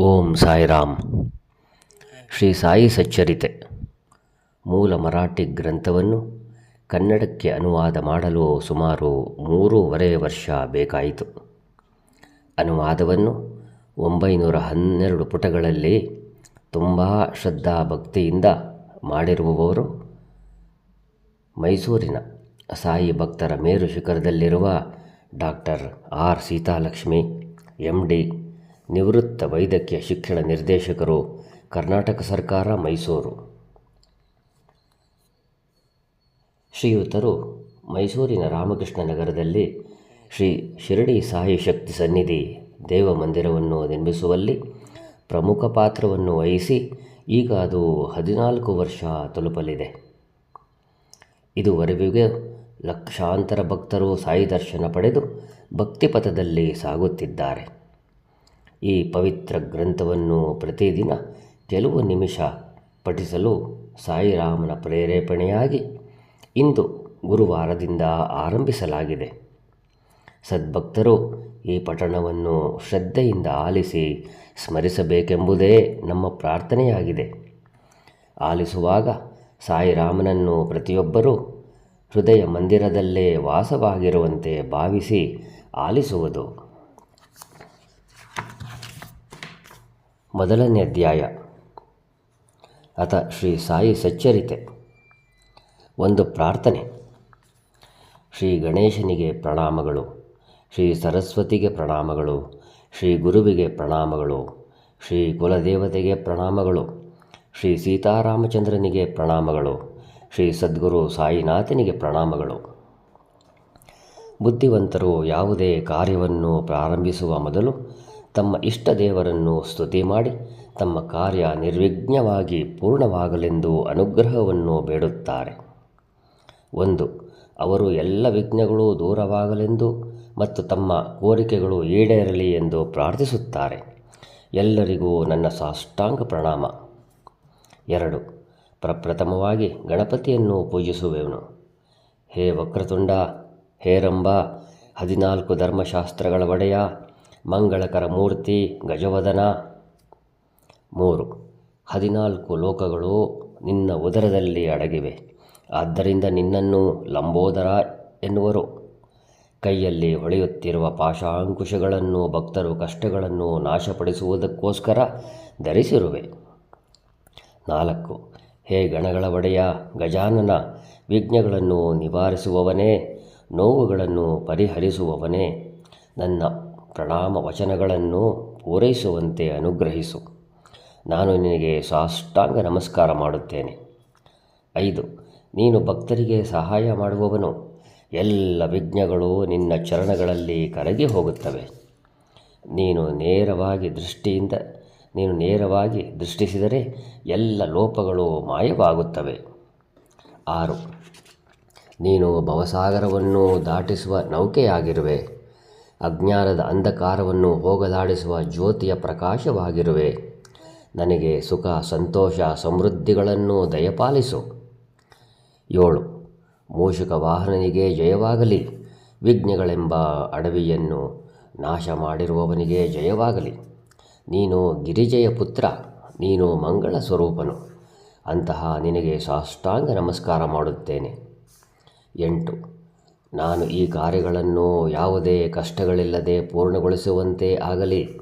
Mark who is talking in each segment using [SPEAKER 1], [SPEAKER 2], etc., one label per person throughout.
[SPEAKER 1] ಓಂ ಸಾಯಿರಾಮ್. ಶ್ರೀ ಸಾಯಿ ಸಚ್ಚರಿತೆ. ಮೂಲ ಮರಾಠಿ ಗ್ರಂಥವನ್ನು ಕನ್ನಡಕ್ಕೆ ಅನುವಾದ ಮಾಡಲು ಸುಮಾರು ಮೂರೂವರೆ ವರ್ಷ ಬೇಕಾಯಿತು. ಅನುವಾದವನ್ನು ಒಂಬೈನೂರ ಹನ್ನೆರಡು ಪುಟಗಳಲ್ಲಿ ತುಂಬ ಶ್ರದ್ಧಾ ಭಕ್ತಿಯಿಂದ ಮಾಡಿರುವವರು ಮೈಸೂರಿನ ಸಾಯಿ ಭಕ್ತರ ಮೇರು ಶಿಖರದಲ್ಲಿರುವ doctor R Seethalakshmi, M D ನಿವೃತ್ತ ವೈದ್ಯಕೀಯ ಶಿಕ್ಷಣ ನಿರ್ದೇಶಕರು, ಕರ್ನಾಟಕ ಸರ್ಕಾರ, ಮೈಸೂರು. ಶ್ರೀಯುತರು ಮೈಸೂರಿನ ರಾಮಕೃಷ್ಣ ನಗರದಲ್ಲಿ ಶ್ರೀ ಶಿರಡಿ ಸಾಯಿ ಶಕ್ತಿ ಸನ್ನಿಧಿ ದೇವ ಮಂದಿರವನ್ನು ನಿರ್ಮಿಸುವಲ್ಲಿ ಪ್ರಮುಖ ಪಾತ್ರವನ್ನು ವಹಿಸಿ ಈಗ ಅದು ಹದಿನಾಲ್ಕು ವರ್ಷ ತಲುಪಲಿದೆ. ಇದುವರೆವಿಗೆ ಲಕ್ಷಾಂತರ ಭಕ್ತರು ಸಾಯಿ ದರ್ಶನ ಪಡೆದು ಭಕ್ತಿಪಥದಲ್ಲಿ ಸಾಗುತ್ತಿದ್ದಾರೆ. ಈ ಪವಿತ್ರ ಗ್ರಂಥವನ್ನು ಪ್ರತಿದಿನ ಕೆಲವು ನಿಮಿಷ ಪಠಿಸಲು ಸಾಯಿರಾಮನ ಪ್ರೇರೇಪಣೆಯಾಗಿ ಇಂದು ಗುರುವಾರದಿಂದ ಆರಂಭಿಸಲಾಗಿದೆ. ಸದ್ಭಕ್ತರು ಈ ಪಠಣವನ್ನು ಶ್ರದ್ಧೆಯಿಂದ ಆಲಿಸಿ ಸ್ಮರಿಸಬೇಕೆಂಬುದೇ ನಮ್ಮ ಪ್ರಾರ್ಥನೆಯಾಗಿದೆ. ಆಲಿಸುವಾಗ ಸಾಯಿರಾಮನನ್ನು ಪ್ರತಿಯೊಬ್ಬರೂ ಹೃದಯ ಮಂದಿರದಲ್ಲೇ ವಾಸವಾಗಿರುವಂತೆ ಭಾವಿಸಿ ಆಲಿಸುವುದು ಮೊದಲನೇ ಅಧ್ಯಾಯ. ಅಥ ಶ್ರೀ ಸಾಯಿ ಸಚ್ಚರಿತೆ. ಒಂದು ಪ್ರಾರ್ಥನೆ. ಶ್ರೀ ಗಣೇಶನಿಗೆ ಪ್ರಣಾಮಗಳು, ಶ್ರೀ ಸರಸ್ವತಿಗೆ ಪ್ರಣಾಮಗಳು, ಶ್ರೀ ಗುರುವಿಗೆ ಪ್ರಣಾಮಗಳು, ಶ್ರೀ ಕುಲದೇವತೆಗೆ ಪ್ರಣಾಮಗಳು, ಶ್ರೀ ಸೀತಾರಾಮಚಂದ್ರನಿಗೆ ಪ್ರಣಾಮಗಳು, ಶ್ರೀ ಸದ್ಗುರು ಸಾಯಿನಾಥನಿಗೆ ಪ್ರಣಾಮಗಳು. ಬುದ್ಧಿವಂತರು ಯಾವುದೇ ಕಾರ್ಯವನ್ನು ಪ್ರಾರಂಭಿಸುವ ಮೊದಲು ತಮ್ಮ ಇಷ್ಟ ದೇವರನ್ನು ಸ್ತುತಿ ಮಾಡಿ, ತಮ್ಮ ಕಾರ್ಯ ನಿರ್ವಿಘ್ನವಾಗಿ ಪೂರ್ಣವಾಗಲೆಂದು ಅನುಗ್ರಹವನ್ನು ಬೇಡುತ್ತಾರೆ. ಒಂದು, ಅವರು ಎಲ್ಲ ವಿಘ್ನಗಳು ದೂರವಾಗಲೆಂದು ಮತ್ತು ತಮ್ಮ ಕೋರಿಕೆಗಳು ಈಡೇರಲಿ ಎಂದು ಪ್ರಾರ್ಥಿಸುತ್ತಾರೆ. ಎಲ್ಲರಿಗೂ ನನ್ನ ಸಾಷ್ಟಾಂಗ ಪ್ರಣಾಮ. ಎರಡು, ಪ್ರಪ್ರಥಮವಾಗಿ ಗಣಪತಿಯನ್ನು ಪೂಜಿಸುವೆವನು ಹೇ ವಕ್ರತುಂಡ, ಹೇ ರಂಬ ಹದಿನಾಲ್ಕು ಧರ್ಮಶಾಸ್ತ್ರಗಳ ಒಡೆಯ ಮಂಗಳಕರ ಮೂರ್ತಿ, ಗಜವದನ. ಮೂರು, ಹದಿನಾಲ್ಕು ಲೋಕಗಳು ನಿನ್ನ ಉದರದಲ್ಲಿ ಅಡಗಿವೆ. ಆದ್ದರಿಂದ ನಿನ್ನನ್ನು ಲಂಬೋದರ ಎನ್ನುವರು. ಕೈಯಲ್ಲಿ ಹೊಳೆಯುತ್ತಿರುವ ಪಾಶಾಂಕುಶಗಳನ್ನು ಭಕ್ತರು ಕಷ್ಟಗಳನ್ನು ನಾಶಪಡಿಸುವುದಕ್ಕೋಸ್ಕರ ಧರಿಸಿರುವೆ. ನಾಲ್ಕು, ಹೇ ಗಣಗಳ ಒಡೆಯ, ಗಜಾನನ, ವಿಘ್ನಗಳನ್ನು ನಿವಾರಿಸುವವನೇ, ನೋವುಗಳನ್ನು ಪರಿಹರಿಸುವವನೇ, ನನ್ನ ಪ್ರಣಾಮ ವಚನಗಳನ್ನು ಪೂರೈಸುವಂತೆ ಅನುಗ್ರಹಿಸು. ನಾನು ನಿನಗೆ ಸಾಷ್ಟಾಂಗ ನಮಸ್ಕಾರ ಮಾಡುತ್ತೇನೆ. ಐದು, ನೀನು ಭಕ್ತರಿಗೆ ಸಹಾಯ ಮಾಡುವವನು. ಎಲ್ಲ ವಿಘ್ನಗಳು ನಿನ್ನ ಚರಣಗಳಲ್ಲಿ ಕರಗಿ ಹೋಗುತ್ತವೆ. ನೀನು ನೇರವಾಗಿ ದೃಷ್ಟಿಯಿಂದ, ನೀನು ನೇರವಾಗಿ ದೃಷ್ಟಿಸಿದರೆ ಎಲ್ಲ ಲೋಪಗಳು ಮಾಯವಾಗುತ್ತವೆ. ಆರು, ನೀನು ಭವಸಾಗರವನ್ನು ದಾಟಿಸುವ ನೌಕೆಯಾಗಿರುವೆ. ಅಜ್ಞಾನದ ಅಂಧಕಾರವನ್ನು ಹೋಗಲಾಡಿಸುವ ಜ್ಯೋತಿಯ ಪ್ರಕಾಶವಾಗಿರುವೆ. ನನಗೆ ಸುಖ, ಸಂತೋಷ, ಸಮೃದ್ಧಿಗಳನ್ನು ದಯಪಾಲಿಸು. ಏಳು. ಮೂಷಿಕ ವಾಹನನಿಗೆ ಜಯವಾಗಲಿ. ವಿಘ್ನಗಳೆಂಬ ಅಡವಿಯನ್ನು ನಾಶ ಮಾಡಿರುವವನಿಗೆ ಜಯವಾಗಲಿ. ನೀನು ಗಿರಿಜಯ ಪುತ್ರ, ನೀನು ಮಂಗಳ ಸ್ವರೂಪನು. ಅಂತಹ ನಿನಗೆ ಸಾಷ್ಟಾಂಗ ನಮಸ್ಕಾರ ಮಾಡುತ್ತೇನೆ. ಎಂಟು. ನಾನು ಈ ಕಾರ್ಯಗಳನ್ನು ಯಾವುದೇ ಕಷ್ಟಗಳಿಲ್ಲದೆ ಪೂರ್ಣಗೊಳಿಸುವಂತೆ ಆಗಲಿ.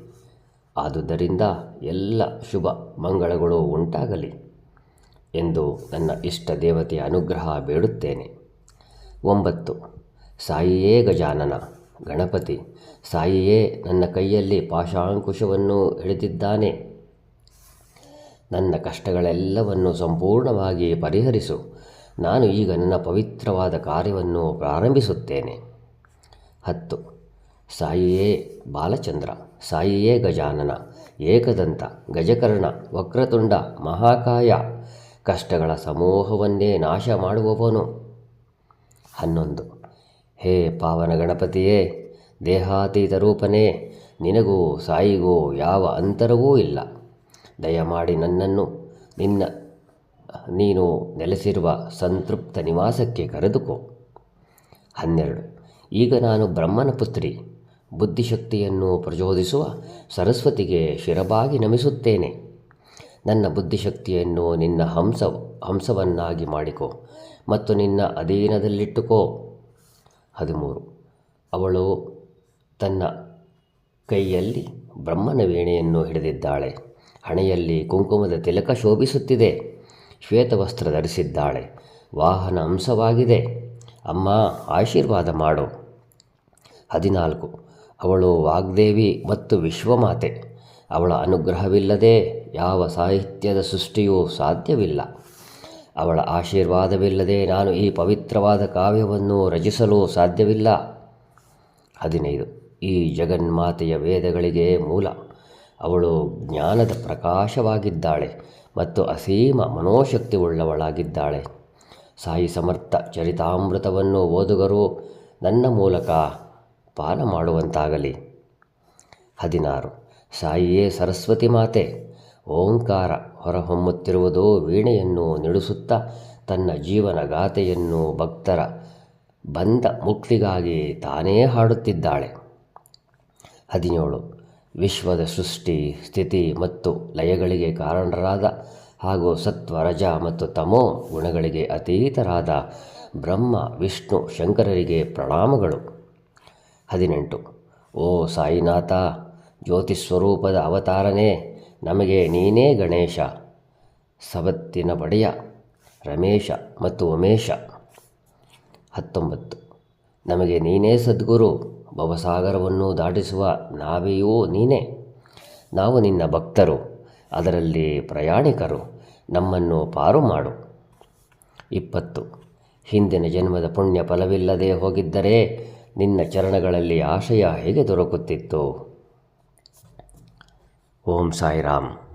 [SPEAKER 1] ಆದುದರಿಂದ ಎಲ್ಲ ಶುಭ ಮಂಗಳಗಳು ಉಂಟಾಗಲಿ ಎಂದು ನನ್ನ ಇಷ್ಟ ದೇವತೆಯ ಅನುಗ್ರಹ ಬೇಡುತ್ತೇನೆ. ಒಂಬತ್ತು. ಸಾಯಿಯೇ ಗಜಾನನ. ಗಣಪತಿ. ಸಾಯಿಯೇ ನನ್ನ ಕೈಯಲ್ಲಿ ಪಾಶಾಂಕುಶವನ್ನು ಹಿಡಿದಿದ್ದಾನೆ ನನ್ನ ಕಷ್ಟಗಳೆಲ್ಲವನ್ನು ಸಂಪೂರ್ಣವಾಗಿ ಪರಿಹರಿಸು. ನಾನು ಈಗ ನನ್ನ ಪವಿತ್ರವಾದ ಕಾರ್ಯವನ್ನು ಪ್ರಾರಂಭಿಸುತ್ತೇನೆ. ಹತ್ತು. ಸಾಯಿಯೇ ಬಾಲಚಂದ್ರ, ಸಾಯಿಯೇ ಗಜಾನನ, ಏಕದಂತ, ಗಜಕರ್ಣ, ವಕ್ರತುಂಡ, ಮಹಾಕಾಯ, ಕಷ್ಟಗಳ ಸಮೂಹವನ್ನೇ ನಾಶ ಮಾಡುವವನು. ಹನ್ನೊಂದು. ಹೇ ಪಾವನ ಗಣಪತಿಯೇ, ದೇಹಾತೀತ ರೂಪನೇ, ನಿನಗೂ ಸಾಯಿಗೂ ಯಾವ ಅಂತರವೂ ಇಲ್ಲ. ದಯಮಾಡಿ ನನ್ನನ್ನು, ನಿನ್ನ ನೀನು ನೆಲೆಸಿರುವ ಸಂತೃಪ್ತ ನಿವಾಸಕ್ಕೆ ಕರೆದುಕೋ. ಹನ್ನೆರಡು. ಈಗ ನಾನು ಬ್ರಹ್ಮನ ಪುತ್ರಿ, ಬುದ್ಧಿಶಕ್ತಿಯನ್ನು ಪ್ರಚೋದಿಸುವ ಸರಸ್ವತಿಗೆ ಶಿರಬಾಗಿ ನಮಿಸುತ್ತೇನೆ. ನನ್ನ ಬುದ್ಧಿಶಕ್ತಿಯನ್ನು ನಿನ್ನ ಹಂಸ ಹಂಸವನ್ನಾಗಿ ಮಾಡಿಕೊ ಮತ್ತು ನಿನ್ನ ಅಧೀನದಲ್ಲಿಟ್ಟುಕೋ. ಹದಿಮೂರು. ಅವಳು ತನ್ನ ಕೈಯಲ್ಲಿ ಬ್ರಹ್ಮನ ವೀಣೆಯನ್ನು ಹಿಡಿದಿದ್ದಾಳೆ. ಹಣೆಯಲ್ಲಿ ಕುಂಕುಮದ ತಿಲಕ ಶೋಭಿಸುತ್ತಿದೆ. ಶ್ವೇತವಸ್ತ್ರ ಧರಿಸಿದ್ದಾಳೆ. ವಾಹನ ಅಂಶವಾಗಿದೆ. ಅಮ್ಮ, ಆಶೀರ್ವಾದ ಮಾಡು. ಹದಿನಾಲ್ಕು. ಅವಳು ವಾಗ್ದೇವಿ ಮತ್ತು ವಿಶ್ವಮಾತೆ. ಅವಳ ಅನುಗ್ರಹವಿಲ್ಲದೆ ಯಾವ ಸಾಹಿತ್ಯದ ಸೃಷ್ಟಿಯೂ ಸಾಧ್ಯವಿಲ್ಲ. ಅವಳ ಆಶೀರ್ವಾದವಿಲ್ಲದೆ ನಾನು ಈ ಪವಿತ್ರವಾದ ಕಾವ್ಯವನ್ನು ರಚಿಸಲು ಸಾಧ್ಯವಿಲ್ಲ. ಹದಿನೈದು. ಈ ಜಗನ್ಮಾತೆಯ ವೇದಗಳಿಗೆ ಮೂಲ. ಅವಳು ಜ್ಞಾನದ ಪ್ರಕಾಶವಾಗಿದ್ದಾಳೆ. ಮತ್ತು ಅಸೀಮ ಮನೋಶಕ್ತಿ ಉಳ್ಳವಳಾಗಿದ್ದಾಳೆ ಸಾಯಿ ಸಮರ್ಥ ಚರಿತಾಮೃತವನ್ನು ಓದುಗರು ನನ್ನ ಮೂಲಕ ಪಾನ ಮಾಡುವಂತಾಗಲಿ. ಹದಿನಾರು. ಸಾಯಿಯೇ ಸರಸ್ವತಿ ಮಾತೆ, ಓಂಕಾರ ಹೊರಹೊಮ್ಮುತ್ತಿರುವುದು ವೀಣೆಯನ್ನು ನಿಡಿಸುತ್ತಾ ತನ್ನ ಜೀವನ ಗಾಥೆಯನ್ನು ಭಕ್ತರ ಬಂದ ಮುಕ್ತಿಗಾಗಿ ತಾನೇ ಹಾಡುತ್ತಿದ್ದಾಳೆ. ಹದಿನೇಳು. ವಿಶ್ವದ ಸೃಷ್ಟಿ, ಸ್ಥಿತಿ ಮತ್ತು ಲಯಗಳಿಗೆ ಕಾರಣರಾದ ಹಾಗೂ ಸತ್ವ, ರಜ ಮತ್ತು ತಮೋ ಗುಣಗಳಿಗೆ ಅತೀತರಾದ ಬ್ರಹ್ಮ, ವಿಷ್ಣು, ಶಂಕರರಿಗೆ ಪ್ರಣಾಮಗಳು. ಹದಿನೆಂಟು. ಓ ಸಾಯಿನಾಥ, ಜ್ಯೋತಿಸ್ವರೂಪದ ಅವತಾರನೇ, ನಮಗೆ ನೀನೇ ಗಣೇಶ. ಸವತ್ತಿನ ಬಡೆಯ ರಮೇಶ ಮತ್ತು ಉಮೇಶ. ಹತ್ತೊಂಬತ್ತು. ನಮಗೆ ನೀನೇ ಸದ್ಗುರು. ಭವಸಾಗರವನ್ನು ದಾಟಿಸುವ ನಾವೆಯೋ ನೀನೇ. ನಾವು ನಿನ್ನ ಭಕ್ತರು, ಅದರಲ್ಲಿ ಪ್ರಯಾಣಿಕರು, ನಮ್ಮನ್ನು ಪಾರು ಮಾಡು. ಇಪ್ಪತ್ತು. ಹಿಂದಿನ ಜನ್ಮದ ಪುಣ್ಯ ಫಲವಿಲ್ಲದೆ ಹೋಗಿದ್ದರೆ ನಿನ್ನ ಚರಣಗಳಲ್ಲಿ ಆಶಯ ಹೇಗೆ ದೊರಕುತ್ತಿತ್ತು? ಓಂ ಸಾಯಿರಾಮ್.